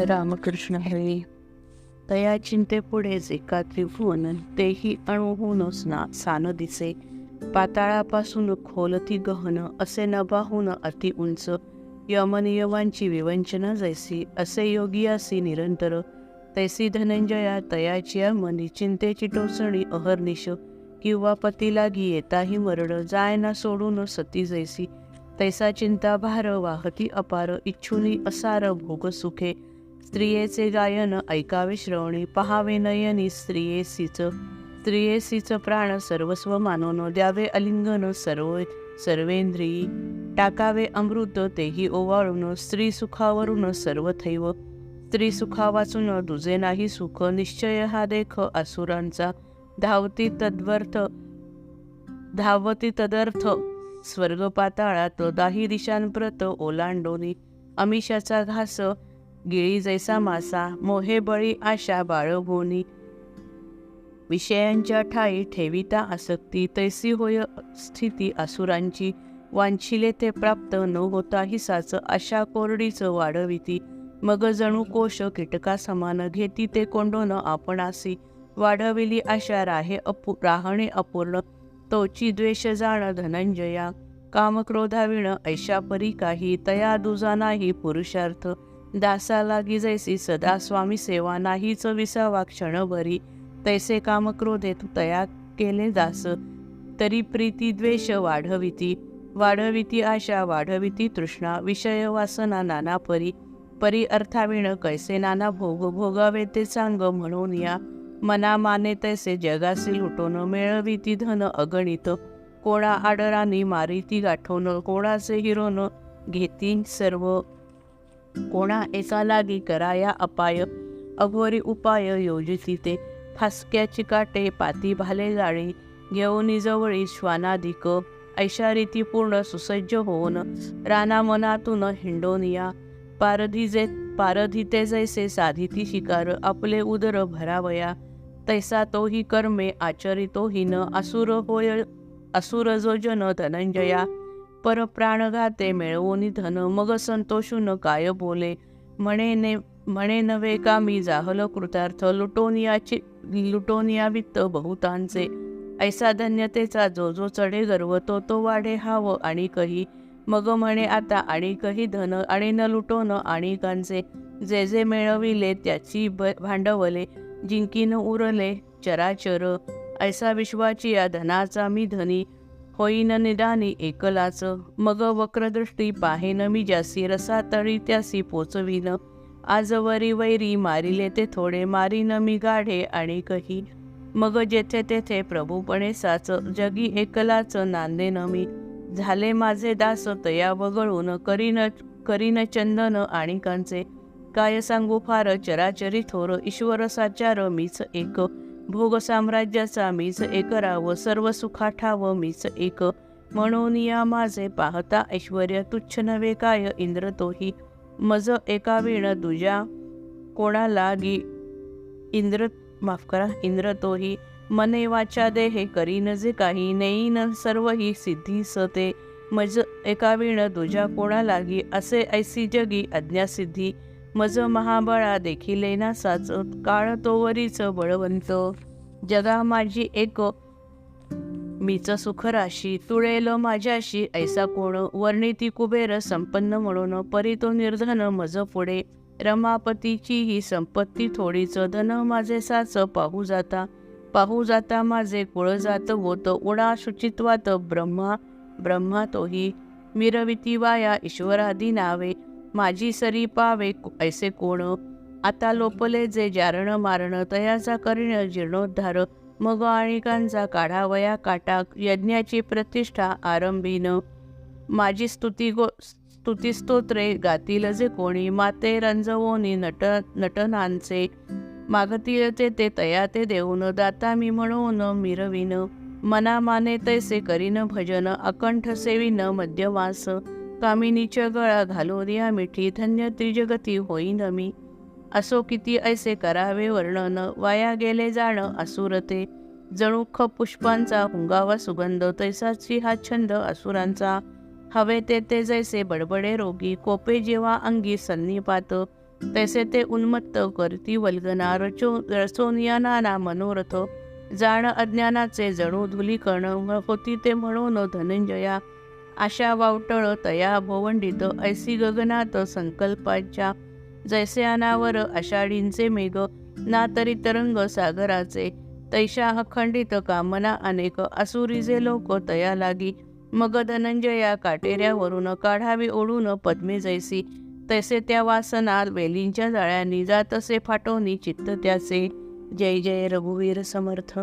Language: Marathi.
रामकृष्ण हरी तया चिंते पुढेच एका त्रिभुवन तेही अणुहूनच ना सान दिसे. पाताळापासून खोलती गहन असे नभाहून अति उंच. यमनियमांची विवंचना जैसी असे योगी असी निरंतर. तैसी धनंजया तयाची मनी चिंतेची टोचणी अहर्निश. किंवा पती लागी येताही मरण जाय ना सोडून सती जैसी. तैसा चिंता भार वाहती अपार इच्छुनी असार भोग सुखे. स्त्रियेचे गायन ऐकावे श्रवणी पहावे नयनी स्त्रियेसीच स्त्रियेसीच प्राण सर्वस्व मानून द्यावे अलिंगन सर्व सर्वेंद्रियी टाकावे अमृत तेही ओवाळून स्त्री सुखावरून सर्व थैव स्त्री सुखा वाचून दुजे नाही सुख निश्चय हा देख असुरांचा. धावती तद्वर्थ धावती तदर्थ. स्वर्ग पाताळात दाही दिशांप्रत ओलांडोनी. अमिषाचा घास गिळी जैसा मासा मोहे बळी आशा बाळभोनी विषयांच्या ठाई ठेविता आसक्ती तैसी होय स्थिती असुरांची. वांछिले ते प्राप्त न होता साच आशा कोरडीच वाढविती मग जणू कोश कीटका समान घेती ते कोंडोन आपणासी. वाढविली आशा राहे अपू राहणे अपूर्ण. तोची द्वेष जाण धनंजया. कामक्रोधाविण ऐशा परी काही तया दुजा नाही पुरुषार्थ. दासा लागी जैसी सदा स्वामी सेवा नाहीच विसावा क्षणभरी. तैसे काम क्रोधेत तया केले दास. तरी प्रीती द्वेष वाढविती. वाढविती आशा वाढविती तृष्णा विषय वासना नाना परी परी अर्थाविण कैसे नाना भोग भोगावे ते सांग म्हणून या. मना माने तैसे जगासी लुटोन मिळविती धन अगणित. कोणा आडरानी मारिती गाठवून कोणाचे हिरोन घेती सर्व. कोणा एका लागी कराया अपाय अघोरी उपाय योजिती. ते फासक्याची काटे पाती भाले जाळी घेऊन जवळी श्वानाधिक ऐशारीती पूर्ण सुसज्ज होऊन राना मनातून हिंडोनिया पारधीजे पारधिते जैसे साधिती शिकार आपले उदर भरावया. तैसा तोही कर्मे आचरितोही न असुर होय असुर जो जन धनंजया. पर प्राणघाते मिळवून धन मग संतोषून काय बोले? म्हणे ने म्हणे नव्हे का मी जाहल कृतार्थ लुटोनियाची लुटोनिया वित्त बहुतांचे. ऐसा धन्यतेचा जो जो चढे गर्व तो तो वाढे हाव आणि कही. मग म्हणे आता आणि कही धन आणि न लुटोन आणिकांचे जे जे मिळविले त्याची ब भांडवले जिंकीन उरले चराचर. ऐसा विश्वाची या धनाचा मी धनी. होईन निदानी एकलाच. मग वक्रदृष्टी पाहेन मी जासी रसा तळी त्यासी पोचवीन. आजवरी वैरी मारिले ते थोडे मारीन मी गाढे आणि कही. मग जेथे तेथे प्रभूपणे साच जगी एकलाच नांदेन मी. झाले माझे दास तया वगळून करीन करीन चंदन आणि कांचे. काय सांगू फार चराचरी थोर ईश्वर साचार मीच एक. भोग साम्राज्याचा मीच एक राव सर्व सुखा ठाव मीच एक. म्हणून या माझे पाहता ऐश्वर तुच्छ नव्हे काय इंद्र तोही. मज एका विण दुजा कोणाला गी. इंद्र माफ करा इंद्र तोही. मने वाचा देहे करीन जे काही नेईन सर्व ही सिद्धी सते. मज एका विण दुजा कोणा लागी असे ऐसी जगी अज्ञासिद्धी. मज महाबळा देखील ना साच काळ तोवरीच बळवंत. जगा माझी एक. मीच सुखराशी तुळेल माझ्याशी. ऐसा कोण? वर्णिती कुबेर संपन्न म्हणून परी तो निर्धन मज पुढे रमापतीची ही संपत्ती थोडीच धन माझे साच पाहू जाता. पाहू जाता माझे कुळ जात होत. उडा शुचित्वात ब्रह्मा. ब्रह्मा तोही. मिरविती वाया ईश्वरादी नावे. माझी सरी पावे ऐसे कोण? आता लोपले जे जारण मारण तयाचा करीण जीर्णोद्धार. मग आणिकांचा काढावया काटा यज्ञाची प्रतिष्ठा आरंभीन. माझी स्तुती गो स्तुतिस्तोत्रे गातील जे कोणी माते रंजवोनी नट नटनांचे. मागतील ते ते तया ते देऊन दाता मी म्हणून मिरविन. मना माने तैसे करीन भजन अकंठ सेविन मध्यवास. कामिनीच्या गळा घालून या मिठी धन्य त्रिजगती होईन मी. असो किती ऐसे करावे वर्णन वाया गेले जाणं असुरते. जणू ख पुष्पांचा हुंगावा सुगंध तैसाची हा छंद असुरांचा. हवे ते ते जैसे बडबडे रोगी कोपे जेव्हा अंगी सन्निपात. तैसे ते उन्मत्त करती वल्गना रचो रचोनिया नाना मनोरथ. जाण अज्ञानाचे जणू धुलीकण होती ते म्हणून धनंजया. आशा वावटळ तया भोवंडित ऐसी गगनात संकल्पाच्या जैसे अनावर आषाढींचे मेघ ना तरी तरंग सागराचे तैशा अखंडित कामना अनेक असुरीजे लोक तया लागी मग धनंजया काटेऱ्यावरून काढावी ओढून पद्मे जैसी तैसे त्या वासना वेलींच्या जाळ्यांनी जातसे फाटोनी चित्त त्याचे. जय जय रघुवीर समर्थ.